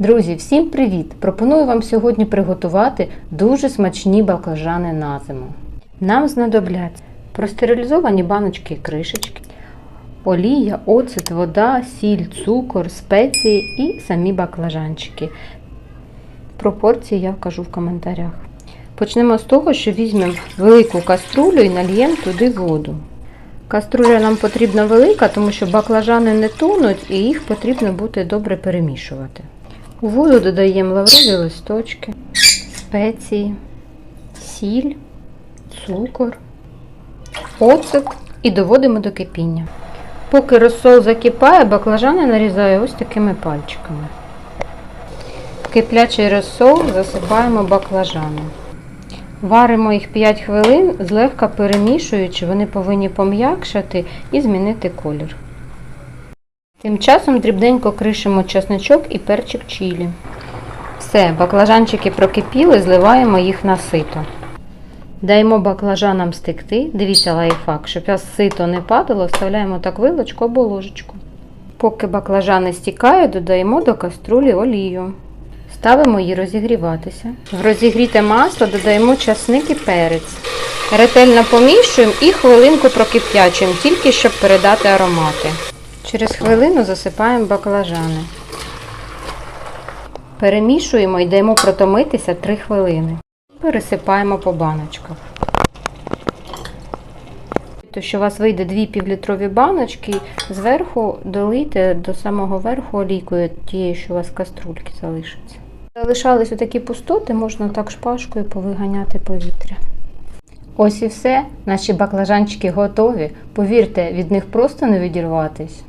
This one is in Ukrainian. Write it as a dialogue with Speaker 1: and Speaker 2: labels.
Speaker 1: Друзі, всім привіт! Пропоную вам сьогодні приготувати дуже смачні баклажани на зиму. Нам знадобляться простерилізовані баночки і кришечки, олія, оцет, вода, сіль, цукор, спеції і самі баклажанчики. Пропорції я вкажу в коментарях. Почнемо з того, що візьмемо велику каструлю і нальємо туди воду. Каструля нам потрібна велика, тому що баклажани не тонуть і їх потрібно буде добре перемішувати. У воду додаємо лаврові листочки, спеції, сіль, цукор, оцет і доводимо до кипіння. Поки розсол закипає, баклажани нарізаю ось такими пальчиками. Киплячий розсол засипаємо баклажани. Варимо їх 5 хвилин, злегка перемішуючи, вони повинні пом'якшати і змінити колір. Тим часом дрібненько кришимо чесночок і перчик чилі. Все, баклажанчики прокипіли, зливаємо їх на сито. Даємо баклажанам стекти. Дивіться лайфхак, щоб сито не падало, вставляємо так вилочку або ложечку. Поки баклажани стікають, додаємо до каструлі олію. Ставимо її розігріватися. В розігріте масло додаємо часник і перець. Ретельно помішуємо і хвилинку прокип'ячуємо, тільки щоб передати аромати. Через хвилину засипаємо баклажани. Перемішуємо і даємо протомитися 3 хвилини. Пересипаємо по баночках. То, що у вас вийде дві півлітрові баночки, зверху долийте до самого верху олійкою тієї, що у вас каструльки залишиться. Залишались отакі пустоти, можна так шпажкою повиганяти повітря. Ось і все. Наші баклажанчики готові. Повірте, від них просто не відірватись.